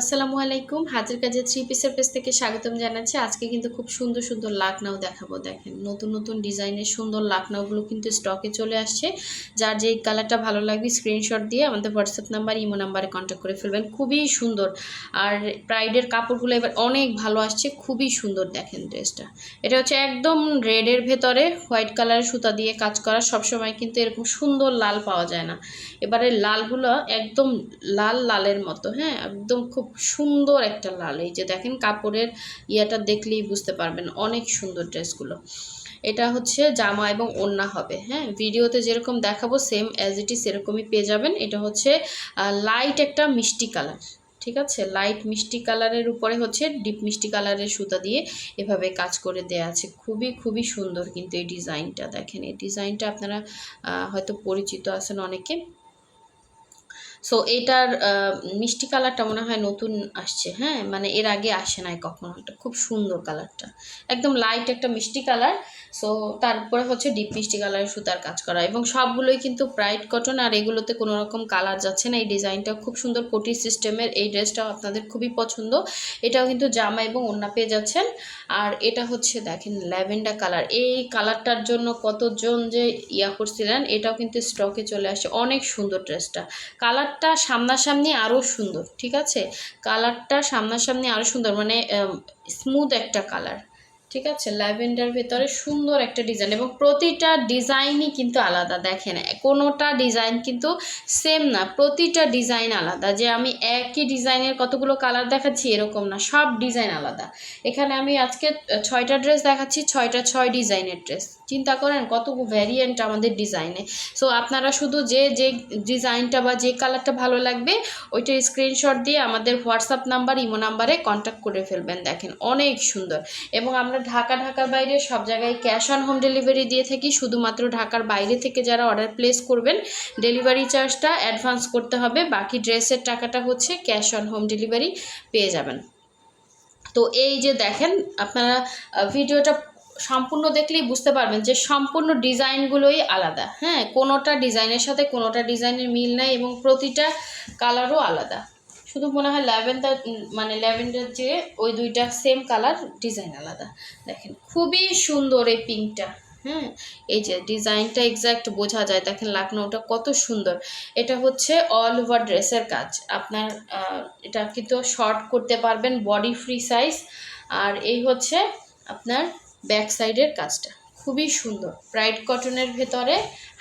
আসসালামু আলাইকুম। হাতের কাজে থ্রি পিসের পেজ থেকে স্বাগতম জানাচ্ছি। আজকে কিন্তু খুব সুন্দর সুন্দর লাকনাও দেখাবো। দেখেন, নতুন নতুন ডিজাইনের সুন্দর লাকনাওগুলো কিন্তু স্টকে চলে আসছে। যার যেই কালারটা ভালো লাগবে স্ক্রিনশট দিয়ে আমাদের হোয়াটসঅ্যাপ নাম্বার ইমো নাম্বারে কন্ট্যাক্ট করে ফেলবেন। খুবই সুন্দর। আর প্রাইডের কাপড়গুলো এবার অনেক ভালো আসছে। খুবই সুন্দর, দেখেন ড্রেসটা এটা হচ্ছে একদম রেডের ভেতরে হোয়াইট কালারের সুতা দিয়ে কাজ করা। সবসময় কিন্তু এরকম সুন্দর লাল পাওয়া যায় না। এবারে লালগুলো একদম লাল, লালের মতো হ্যাঁ? একদম খুব সুন্দর একটা লাল। এই যে দেখেন কাপড়ের ইয়েটা দেখলেই বুঝতে পারবেন অনেক সুন্দর ড্রেসগুলো। এটা হচ্ছে জামা এবং ওড়না হবে হ্যাঁ? ভিডিওতে যেরকম দেখাবো সেম অ্যাজ ইট ইজ সেরকমই পেয়ে যাবেন। এটা হচ্ছে লাইট একটা মিষ্টি কালার, ঠিক আছে? লাইট মিষ্টি কালারের উপরে হচ্ছে ডিপ মিষ্টি কালারের সুতা দিয়ে এভাবে কাজ করে দেয়া আছে। খুবই খুবই সুন্দর কিন্তু এই ডিজাইনটা। দেখেন, এই ডিজাইনটা আপনারা হয়তো পরিচিত আছেন অনেকে। সো এটার মিষ্টি কালারটা মনে হয় নতুন আসছে হ্যাঁ? মানে এর আগে আসে নাই কখনো। এটা খুব সুন্দর কালারটা একদম লাইট একটা মিষ্টি কালার সো তারপরে হচ্ছে ডিপ মিষ্টি কালারের সুতার কাজ করা। এবং সবগুলোই কিন্তু ব্রাইট কটন আর এগুলোতে কোনো রকম কালার যাচ্ছে না। এই ডিজাইনটা খুব সুন্দর কোটি সিস্টেমের এই ড্রেসটাও আপনাদের খুবই পছন্দ। এটাও কিন্তু জামা এবং ওড়না পেয়ে যাচ্ছেন। আর এটা হচ্ছে দেখেন ল্যাভেন্ডার কালার এই কালারটার জন্য কতজন যে ইয়া করছিলেন, এটাও কিন্তু স্টকে চলে আসে। অনেক সুন্দর ড্রেসটা কালারটা সামনাসামনি আরও সুন্দর ঠিক আছে? কালারটা সামনাসামনি আরও সুন্দর মানে স্মুথ একটা কালার। ঠিক আছে? ল্যাভেন্ডার ভেতরে সুন্দর একটা ডিজাইন এবং প্রতিটা ডিজাইনই কিন্তু আলাদা। দেখেন, কোনোটা ডিজাইন কিন্তু সেম না, প্রতিটা ডিজাইন আলাদা। যে আমি একই ডিজাইনের কতগুলো কালার দেখাচ্ছি, এরকম না, সব ডিজাইন আলাদা। এখানে আমি আজকে ছয়টা ড্রেস দেখাচ্ছি, ছয়টা ছয় ডিজাইনের ড্রেস চিন্তা করেন, কত ভ্যারিয়েন্ট আমাদের ডিজাইনে সো আপনারা শুধু যে যে ডিজাইনটা বা যে কালারটা ভালো লাগবে ওইটার স্ক্রিনশট দিয়ে আমাদের হোয়াটসঅ্যাপ নাম্বার ইমো নাম্বারে কন্ট্যাক্ট করে ফেলবেন, দেখেন। অনেক সুন্দর। এবং আমরা ঢাকা, ঢাকার বাইরে সব জায়গায় ক্যাশ অন হোম ডেলিভারি দিয়ে থাকি। শুধুমাত্র ঢাকার বাইরে থেকে যারা অর্ডার প্লেস করবেন ডেলিভারি চার্জটা অ্যাডভান্স করতে হবে। বাকি ড্রেসের টাকাটা হচ্ছে ক্যাশ অন হোম ডেলিভারি পেয়ে যাবেন। তো এই যে দেখেন, আপনারা ভিডিওটা সম্পূর্ণ দেখলেই বুঝতে পারবেন যে সম্পূর্ণ ডিজাইনগুলোই আলাদা। হ্যাঁ কোনোটা ডিজাইনের সাথে কোনোটা ডিজাইনের মিল নাই এবং প্রতিটা কালারও আলাদা। শুধু মনে হয় ল্যাভেন্ডার মানে ল্যাভেন্ডার যে ওই দুইটা সেম কালার ডিজাইন আলাদা। দেখেন, খুবই সুন্দর এই পিঙ্কটা হ্যাঁ এই যে ডিজাইনটা এক্স্যাক্ট বোঝা যায়। দেখেন, লাকনোটা কত সুন্দর। এটা হচ্ছে অল ওভার ড্রেসের কাজ। আপনার এটা কিন্তু শর্ট করতে পারবেন বডি ফ্রি সাইজ আর এই হচ্ছে আপনার ব্যাক সাইডের কাজটা। খুবই সুন্দর। ব্রাইট কটনের ভেতরে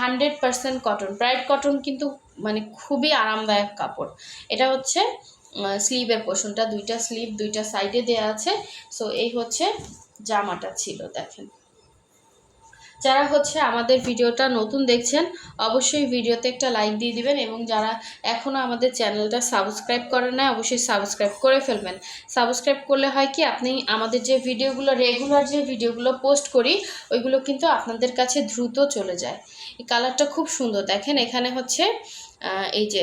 hundred percent cotton bright cotton কিন্তু মানে খুবই আরামদায়ক কাপড়। এটা হচ্ছে স্লিভের পোর্শনটা দুইটা স্লিভ, দুইটা সাইডে দেওয়া আছে। সো এই হচ্ছে জামাটা ছিল, দেখেন। যারা হচ্ছে আমাদের ভিডিওটা নতুন দেখছেন, অবশ্যই ভিডিওতে একটা লাইক দিয়ে দিবেন এবং যারা এখনও আমাদের চ্যানেলটা সাবস্ক্রাইব করেন না অবশ্যই সাবস্ক্রাইব করে ফেলবেন। সাবস্ক্রাইব করলে হয় কি, আপনি আমাদের যে ভিডিওগুলো রেগুলার যে ভিডিওগুলো পোস্ট করি, ওইগুলো কিন্তু আপনাদের কাছে দ্রুত চলে যায়। এই কালারটা খুব সুন্দর, দেখেন, এখানে হচ্ছে এই যে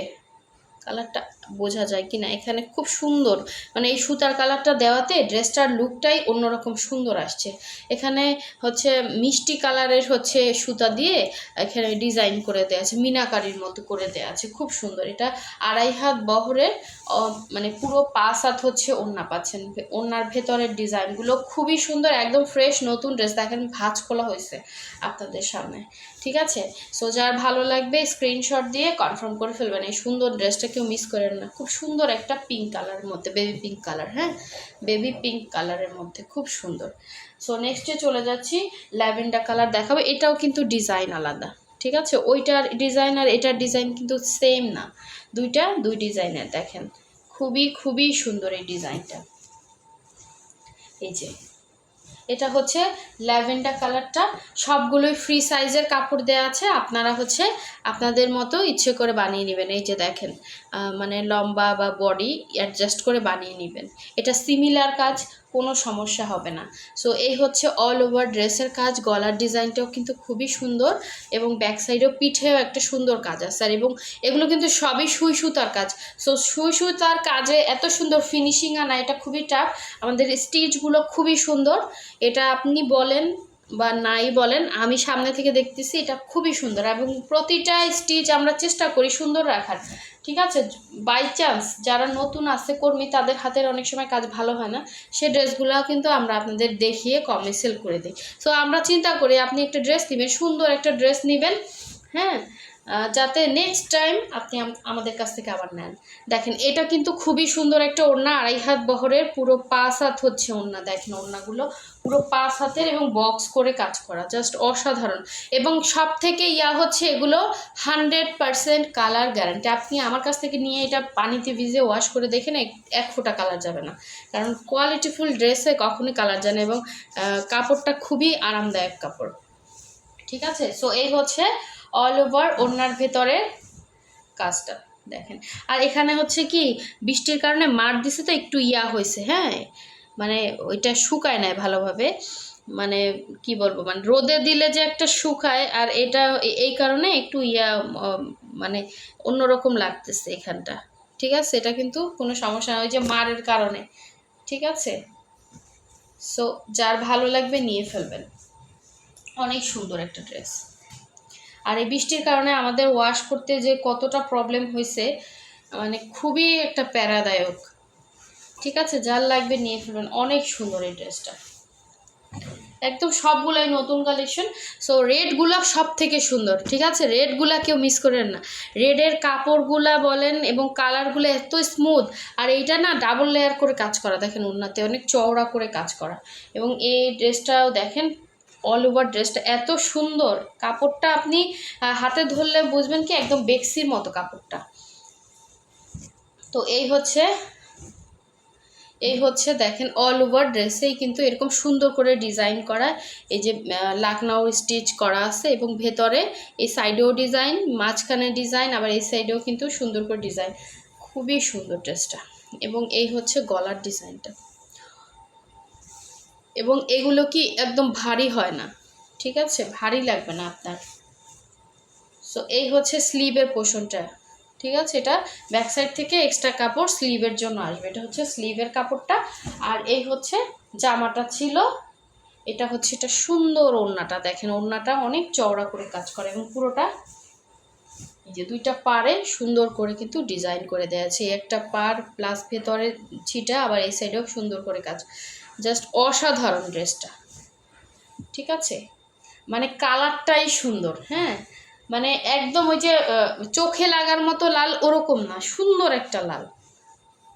কালারটা বোঝা যায় কি না এখানে খুব সুন্দর মানে এই সুতার কালারটা দেওয়াতে ড্রেসটার লুকটাই অন্যরকম সুন্দর আসছে। এখানে হচ্ছে মিষ্টি কালারের হচ্ছে সুতা দিয়ে এখানে ডিজাইন করে দেওয়া আছে, মিনাকারির মতো করে দেওয়া আছে, খুব সুন্দর। এটা আড়াই হাত বহরের মানে পুরো পাঁচ হাত হচ্ছে ওড়না পাচ্ছেন ওড়নার ভেতরের ডিজাইনগুলো খুবই সুন্দর, একদম ফ্রেশ নতুন ড্রেস, দেখেন ভাঁজ খোলা হয়েছে আপনাদের সামনে, ঠিক আছে? সো যার ভালো লাগবে স্ক্রিনশট দিয়ে কনফার্ম করে ফেলবেন, এই সুন্দর ড্রেসটা কেউ মিস করেন না, খুব সুন্দর একটা পিঙ্ক কালারের মধ্যে বেবি পিঙ্ক কালার হ্যাঁ? বেবি পিঙ্ক কালারের মধ্যে, খুব সুন্দর। সো নেক্সটে চলে যাচ্ছি ল্যাভেন্ডার কালার দেখাবো। এটাও কিন্তু ডিজাইন আলাদা, ঠিক আছে? ওইটার ডিজাইন আর এটার ডিজাইন কিন্তু সেম না। দুইটা, দুই ডিজাইনের দেখেন। খুবই খুবই সুন্দর এই ডিজাইনটা এই যে এটা হচ্ছে ল্যাভেন্ডার কালারটা। সবগুলোই ফ্রি সাইজের কাপড় দেওয়া আছে। আপনারা হচ্ছে আপনাদের মতো ইচ্ছে করে বানিয়ে নেবেন। এই যে দেখেন মানে লম্বা বা বডি অ্যাডজাস্ট করে বানিয়ে নেবেন। এটা সিমিলার কাজ কোনো সমস্যা হবে না। সো এই হচ্ছে অল ওভার ড্রেসের কাজ, গলার ডিজাইনটাও কিন্তু খুবই সুন্দর এবং ব্যাক সাইডেও পিঠেও একটা সুন্দর কাজ আছে। আর এবং এগুলো কিন্তু সবই সুই সুতার কাজ। সো সুই সুতার কাজে এত সুন্দর ফিনিশিং আনা এটা খুবই টাফ আমাদের স্টিচগুলো খুবই সুন্দর। এটা আপনি বলেন বা নাই বলেন, আমি সামনে থেকে দেখতেছি এটা খুবই সুন্দর এবং প্রতিটা স্টিচ আমরা চেষ্টা করি সুন্দর রাখার। ঠিক আছে? বাই চান্স যারা নতুন আছে, কর্মী, তাদের হাতের অনেক সময় কাজ ভালো হয় না, সে ড্রেসগুলো কিন্তু আমরা আপনাদের দেখিয়ে কমে সেল করে দিই। সো আমরা চিন্তা করি আপনি একটা ড্রেস নেবেন, সুন্দর একটা ড্রেস নেবেন হ্যাঁ? যাতে নেক্সট টাইম আপনি আমাদের কাছ থেকে আবার নেন। দেখেন, এটা কিন্তু খুবই সুন্দর একটা ওড়না, আড়াই হাত বহরের, পুরো পাঁচ হাত হচ্ছে ওড়না। দেখেন ওড়নাগুলো পুরো পাঁচ হাতের এবং বক্স করে কাজ করা জাস্ট অসাধারণ। এবং সব থেকে ইয়া হচ্ছে এগুলো হান্ড্রেড পারসেন্ট কালার গ্যারান্টি আপনি আমার কাছ থেকে নিয়ে এটা পানিতে ভিজে ওয়াশ করে দেখেন এক ফোঁটা কালার যাবে না। কারণ কোয়ালিটিফুল ড্রেসে কখনই কালার যায় না এবং কাপড়টা খুবই আরামদায়ক কাপড়। ঠিক আছে? সো এই হচ্ছে অল ওভার ওড়নার ভেতরে কাজটা, দেখেন। আর এখানে হচ্ছে কি, বৃষ্টির কারণে মার দিছে তো একটু ইয়া হয়েছে হ্যাঁ? মানে ওইটা শুকায় নেয় ভালোভাবে। মানে কি বলব মানে রোদে দিলে যে একটা শুকায়, আর এটা এই কারণে একটু ইয়া মানে অন্যরকম লাগতেছে এখানটা। ঠিক আছে? এটা কিন্তু কোনো সমস্যা না, ওই যে মারের কারণে। ঠিক আছে? সো যার ভালো লাগবে নিয়ে ফেলবেন। অনেক সুন্দর একটা ড্রেস। আর এই বৃষ্টির কারণে আমাদের ওয়াশ করতে যে কতটা প্রবলেম হয়েছে মানে খুবই একটা প্যারাদায়ক। ঠিক আছে? যার লাগবে নিয়ে ফেলবেন অনেক সুন্দর এই ড্রেসটা একদম সবগুলাই নতুন কালেকশন সো রেডগুলা সব থেকে সুন্দর। ঠিক আছে? রেডগুলা কেউ মিস করেন না। রেডের কাপড়গুলা বলেন এবং কালারগুলো এত স্মুথ আর এইটা না ডাবল লেয়ার করে কাজ করা। দেখেন উন্নতে অনেক চওড়া করে কাজ করা। এবং এই ড্রেসটাও দেখেন অল ওভার ড্রেসটা এত সুন্দর। কাপড়টা আপনি হাতে ধরলে বুঝবেন কি একদম বেক্সির মতো কাপড়টা। তো এই হচ্ছে এই হচ্ছে দেখেন অল ওভার ড্রেসেই কিন্তু এরকম সুন্দর করে ডিজাইন করা। এই যে আহ, লাকনাউ স্টিচ করা আছে এবং ভেতরে এই সাইডেও ডিজাইন মাঝখানে ডিজাইন আবার এই সাইডেও কিন্তু সুন্দর করে ডিজাইন খুবই সুন্দর ড্রেসটা এবং এই হচ্ছে গলার ডিজাইনটা এবং এগুলো কি একদম ভারী হয় না, ঠিক আছে? ভারী লাগবে না আপনার। সো এই হচ্ছে স্লিভের পোর্শনটা ঠিক আছে? এটা ব্যাক সাইড থেকে এক্সট্রা কাপড় স্লিভের জন্য আসবে। এটা হচ্ছে স্লিভের কাপড়টা, আর এই হচ্ছে জামাটা ছিল, এটা হচ্ছে এটা সুন্দর ওড়নাটা, দেখেন ওড়নাটা অনেক চওড়া করে কাজ করে এবং পুরোটা এই যে দুইটা পারে সুন্দর করে কিন্তু ডিজাইন করে দেওয়া আছে। একটা পার প্লাস ভেতরে ছিটা, আবার এই সাইডেও সুন্দর করে কাজ জাস্ট অসাধারণ ড্রেসটা। ঠিক আছে? মানে কালারটাই সুন্দর হ্যাঁ? মানে একদম ওই যে চোখে লাগার মতো লাল ওরকম না, সুন্দর একটা লাল।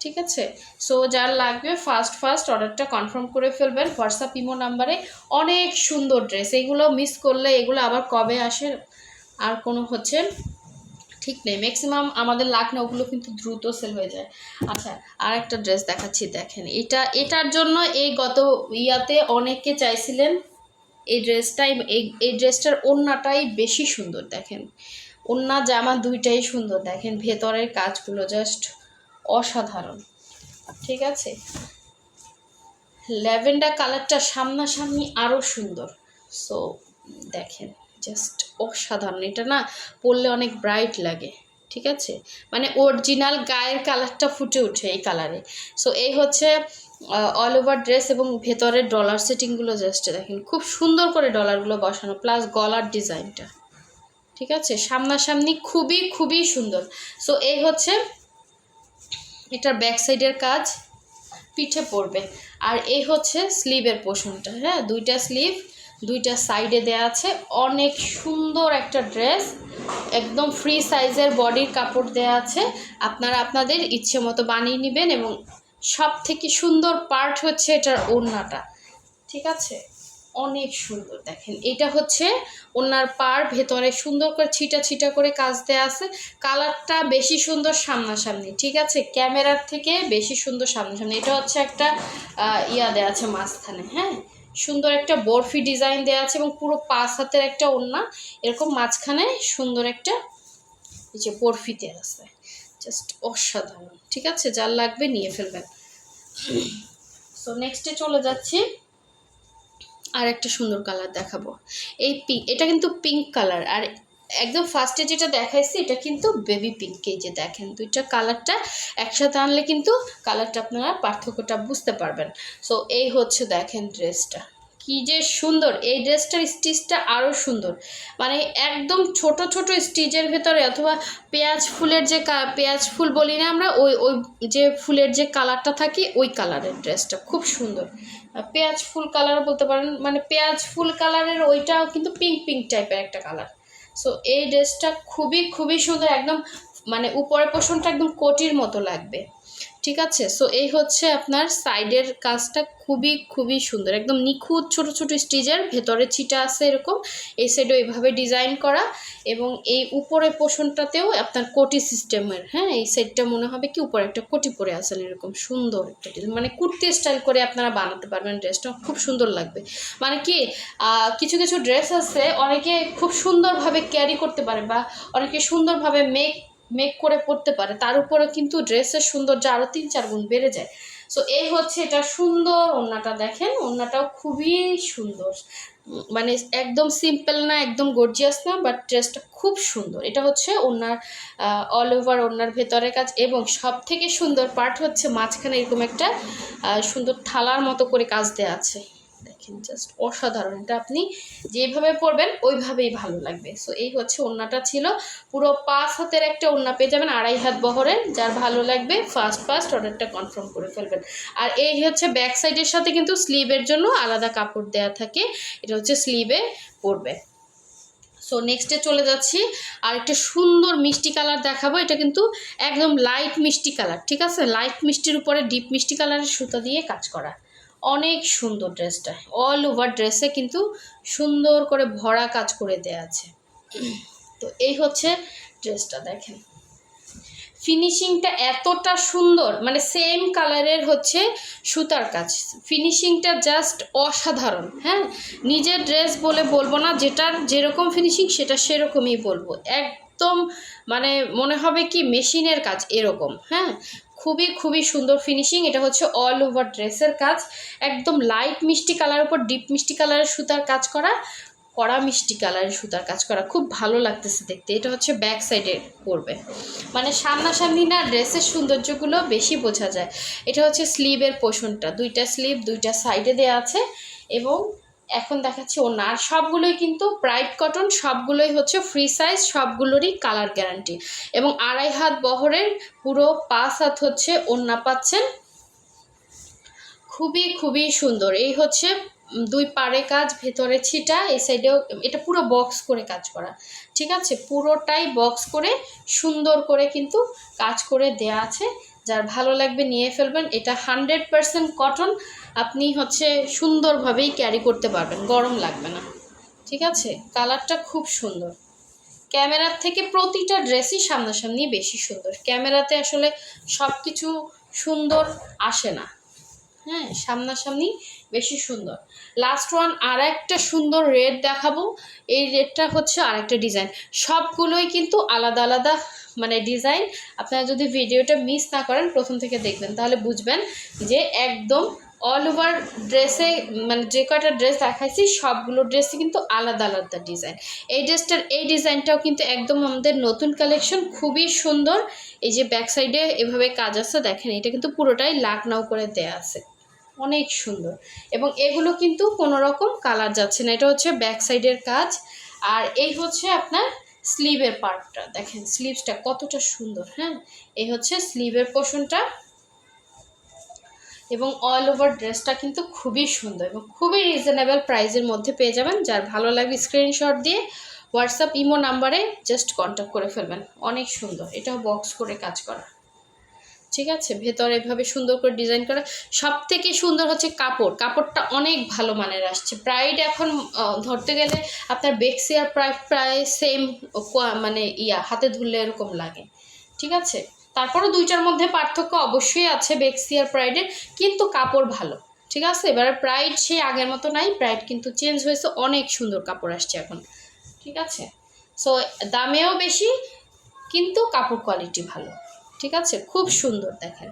ঠিক আছে? সো যার লাগবে ফার্স্ট ফার্স্ট অর্ডারটা কনফার্ম করে ফেলবেন। হোয়াটসঅ্যাপ ইমো নাম্বারে অনেক সুন্দর ড্রেস এগুলো মিস করলে এগুলো আবার কবে আসে? আর কোনো হচ্ছে ঠিক নেই। ম্যাক্সিমাম আমাদের লাখনৌগুলো কিন্তু দ্রুত সেল হয়ে যায়। আচ্ছা আর একটা ড্রেস দেখাচ্ছি, দেখেন। এটা, এটার জন্য এই গত ইয়াতে অনেকে চাইছিলেন এই ড্রেসটাই এই এই ড্রেসটার ওড়নাটাই বেশি সুন্দর, দেখেন। ওড়না, জামা দুইটাই সুন্দর, দেখেন। ভেতরের কাজগুলো জাস্ট অসাধারণ। ঠিক আছে? ল্যাভেন্ডার কালারটা সামনাসামনি আরও সুন্দর। সো দেখেন। জাস্ট অসাধারণ। এটা না পরলে অনেক ব্রাইট লাগে, ঠিক আছে? মানে অরিজিনাল গায়ের কালারটা ফুটে ওঠে এই কালারে সো এই হচ্ছে অল ওভার ড্রেস এবং ভেতরের ডলার সেটিংগুলো জাস্ট দেখেন। খুব সুন্দর করে ডলারগুলো বসানো প্লাস গলার ডিজাইনটা, ঠিক আছে? সামনাসামনি খুবই খুবই সুন্দর। সো এই হচ্ছে, এটার ব্যাক সাইডের কাজ, পিঠে পড়বে আর এই হচ্ছে স্লিভের পোষণটা হ্যাঁ? দুইটা স্লিভ দুইটা সাইডে দেয়া আছে। অনেক সুন্দর একটা ড্রেস একদম ফ্রি সাইজের বডির কাপড় দেয়া আছে। আপনারা আপনাদের ইচ্ছে মতো বানিয়ে নেবেন এবং সব থেকে সুন্দর পার্ট হচ্ছে এটার ওড়নাটা। ঠিক আছে? অনেক সুন্দর, দেখেন। এটা হচ্ছে ওনার পার ভেতরে সুন্দর করে ছিটা ছিটা করে কাজ দেওয়া আছে। কালারটা বেশি সুন্দর সামনাসামনি, ঠিক আছে? ক্যামেরার থেকে বেশি সুন্দর সামনাসামনি। এটা হচ্ছে একটা ইয়া দেওয়া আছে মাঝখানে হ্যাঁ? সুন্দর একটা বরফি ডিজাইন দেওয়া আছে এবং পুরো পাঁচ হাতের একটা ওড়না। এরকম মাঝখানে সুন্দর একটা এই যে বরফিতে আছে। জাস্ট অসাধারণ। ঠিক আছে? যার লাগবে নিয়ে ফেলবেন। সো নেক্সটে চলে যাচ্ছি। আর একটা সুন্দর কালার দেখাবো। এই পিঙ্ক এটা কিন্তু পিঙ্ক কালার আর একদম ফার্স্টে যেটা দেখাইছি, এটা কিন্তু বেবি পিঙ্ক এই যে দেখেন, দুইটা কালারটা একসাথে আনলে কিন্তু কালারটা আপনারা পার্থক্যটা বুঝতে পারবেন। সো এই হচ্ছে দেখেন ড্রেসটা কি যে সুন্দর! এই ড্রেসটার স্টিচটা আরও সুন্দর। মানে একদম ছোট ছোট স্টিচের ভেতরে অথবা পেঁয়াজ ফুলের যে পেঁয়াজ ফুল বলি না আমরা, ওই ওই যে ফুলের যে কালারটা থাকে, ওই কালারের ড্রেসটা খুব সুন্দর। পেঁয়াজ ফুল কালার বলতে পারেন মানে পেঁয়াজ ফুল কালারের ওইটাও কিন্তু পিঙ্ক পিঙ্ক টাইপের একটা কালার সো এই ড্রেসটা খুবই খুবই সুন্দর একদম মানে উপরের পোষণটা একদম কোটির মতো লাগবে। ঠিক আছে? সো এই হচ্ছে আপনার সাইডের কাজটা খুবই খুবই সুন্দর। একদম নিখুঁত ছোট ছোট স্টিচের ভেতরে ছিটা আছে এরকম। এই সাইডে এইভাবে ডিজাইন করা এবং এই উপরের পোষণটাতেও আপনার কোটি সিস্টেমের হ্যাঁ? এই সাইডটা মনে হবে কি উপরে একটা কোটি পরে আছেন এরকম সুন্দর একটা ডিজাইন মানে কুর্তি স্টাইল করে আপনারা বানাতে পারবেন ড্রেসটা খুব সুন্দর লাগবে। মানে কি কিছু কিছু ড্রেস আছে অনেকে খুব সুন্দরভাবে ক্যারি করতে পারে বা অনেকে সুন্দরভাবে মেক মেক করে পরতে পারে, তার উপরে কিন্তু ড্রেসের সৌন্দর্য আরও তিন চার গুণ বেড়ে যায়। সো এই হচ্ছে এটা সুন্দর ওড়নাটা দেখেন, ওড়নাটাও খুবই সুন্দর। মানে একদম সিম্পল না, একদম গর্জিয়াস না বাট ড্রেসটা খুব সুন্দর। এটা হচ্ছে ওনার অল ওভার ওনার ভেতরের কাজ এবং সব থেকে সুন্দর পার্ট হচ্ছে মাঝখানে এরকম একটা সুন্দর থালার মতো করে কাজ দেওয়া আছে। দেখেন জাস্ট অসাধারণ। এটা আপনি যেভাবে পরবেন ওইভাবেই ভালো লাগবে। সো এই হচ্ছে ওড়নাটা ছিল। পুরো পাঁচ হাতের একটা ওড়না পেয়ে যাবেন, আড়াই হাত বহরের যার ভালো লাগবে ফার্স্ট ফার্স্ট অর্ডারটা কনফার্ম করে ফেলবেন। আর এই হচ্ছে ব্যাক সাইডের সাথে কিন্তু স্লিভের জন্য আলাদা কাপড় দেওয়া থাকে। এটা হচ্ছে স্লিভে পরবে। সো নেক্সটে চলে যাচ্ছি। আর একটা সুন্দর মিষ্টি কালার দেখাবো। এটা কিন্তু একদম লাইট মিষ্টি কালার, ঠিক আছে? লাইট মিষ্টির উপরে ডিপ মিষ্টি কালারের সুতা দিয়ে কাজ করা। অনেক সুন্দর ড্রেসটা। অল ওভার ড্রেসে কিন্তু সুন্দর করে ভরা কাজ করে দেয়া আছে। তো এই হচ্ছে ড্রেসটা দেখেন। ফিনিশিংটা এতটা সুন্দর মানে সেম কালারের হচ্ছে সুতার কাজ। ফিনিশিংটা জাস্ট অসাধারণ হ্যাঁ? নিজের ড্রেস বলে বলব না, যেটার যেরকম ফিনিশিং সেটা সেরকমই বলব। একদম মানে মনে হবে কি মেশিনের কাজ এরকম হ্যাঁ? খুবই খুবই সুন্দর ফিনিশিং এটা হচ্ছে অল ওভার ড্রেসের কাজ। একদম লাইট মিষ্টি কালার উপর ডিপ মিষ্টি কালারের সুতার কাজ করা, কড়া মিষ্টি কালারের সুতার কাজ করা। খুব ভালো লাগতেছে দেখতে। এটা হচ্ছে ব্যাক সাইডে পড়বে মানে সামনাসামনি না ড্রেসের সৌন্দর্যগুলো বেশি বোঝা যায়। এটা হচ্ছে স্লিভের পোষণটা দুইটা স্লিভ দুইটা সাইডে দেওয়া আছে এবং এখন দেখাচ্ছি ওনা। আর সবগুলোই কিন্তু ব্রাইট কটন সবগুলোই হচ্ছে ফ্রি সাইজ সবগুলোরই কালার গ্যারান্টি এবং আড়াই হাত বহরের পুরো পাঁচ হাত হচ্ছে ওন্না পাচ্ছেন। খুবই খুবই সুন্দর। এই হচ্ছে দুই পাড়ে কাজ, ভেতরে ছিটা, এই সাইডেও এটা পুরো বক্স করে কাজ করা। ঠিক আছে? পুরোটাই বক্স করে, সুন্দর করে কিন্তু কাজ করে দেয়া আছে। যার ভালো লাগবে নিয়ে ফেলবেন। এটা হান্ড্রেড পারসেন্ট কটন আপনি হচ্ছে সুন্দরভাবেই ক্যারি করতে পারবেন, গরম লাগবে না। ঠিক আছে? কালারটা খুব সুন্দর। ক্যামেরার থেকে প্রতিটা ড্রেসই সামনাসামনি বেশি সুন্দর। ক্যামেরাতে আসলে সব কিছু সুন্দর আসে না। হ্যাঁ সামনাসামনি বেশি সুন্দর। লাস্ট ওয়ান আর একটা সুন্দর রেড দেখাবো। এই রেডটা হচ্ছে আরেকটা ডিজাইন সবগুলোই কিন্তু আলাদা আলাদা মানে ডিজাইন আপনারা যদি ভিডিওটা মিস না করেন, প্রথম থেকে দেখবেন। তাহলে বুঝবেন যে একদম অল ওভার ড্রেসে মানে যে কয়টা ড্রেস দেখাইছি, সবগুলো ড্রেসই কিন্তু আলাদা আলাদা ডিজাইন এই ড্রেসটার এই ডিজাইনটাও কিন্তু একদম আমাদের নতুন কালেকশন খুবই সুন্দর। এই যে ব্যাক সাইডে এভাবে কাজ আছে, দেখেন, এটা কিন্তু পুরোটাই লাকনাও করে দেয়া আছে। অনেক সুন্দর। এবং এগুলো কিন্তু কোনো রকম কালার যাচ্ছে না, এটা হচ্ছে ব্যাক সাইডের কাজ। আর এই হচ্ছে আপনার স্লিভের পার্টটা দেখেন স্লিভসটা কতটা সুন্দর হ্যাঁ? এই হচ্ছে স্লিভের পোর্শনটা এবং অল ওভার ড্রেসটা কিন্তু খুবই সুন্দর এবং খুবই রিজনেবল প্রাইসের মধ্যে পেয়ে যাবেন। যার ভালো লাগবে স্ক্রিনশট দিয়ে হোয়াটসঅ্যাপ ইমো নাম্বারে জাস্ট কন্ট্যাক্ট করে ফেলবেন। অনেক সুন্দর। এটাও বক্স করে কাজ করা। ঠিক আছে? ভেতরে এভাবে সুন্দর করে ডিজাইন করা। সব থেকে সুন্দর হচ্ছে কাপড়। কাপড়টা অনেক ভালো মানের আসছে। প্রাইড এখন ধরতে গেলে আপনার বেক্সিয়ার প্রায় প্রায় সেম মানে ইয়া, হাতে ধরলে এরকম লাগে। ঠিক আছে? তারপরও দুইটার মধ্যে পার্থক্য অবশ্যই আছে বেক্সিয়ার প্রাইডের, কিন্তু কাপড় ভালো, ঠিক আছে? এবারে প্রাইড সেই আগের মতো নাই, প্রাইড কিন্তু চেঞ্জ হয়েছে, অনেক সুন্দর কাপড় আসছে এখন, ঠিক আছে? সো দামেও বেশি, কিন্তু কাপড় কোয়ালিটি ভালো, ঠিক আছে? খুব সুন্দর, দেখেন।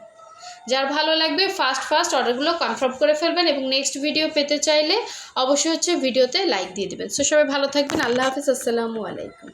যার ভালো লাগবে ফার্স্ট ফার্স্ট অর্ডারগুলো কনফার্ম করে ফেলবেন এবং নেক্সট ভিডিও পেতে চাইলে অবশ্যই হচ্ছে ভিডিওতে লাইক দিয়ে দেবেন। সো সবাই ভালো থাকবেন, আল্লাহ হাফিজ, আসসালামু আলাইকুম।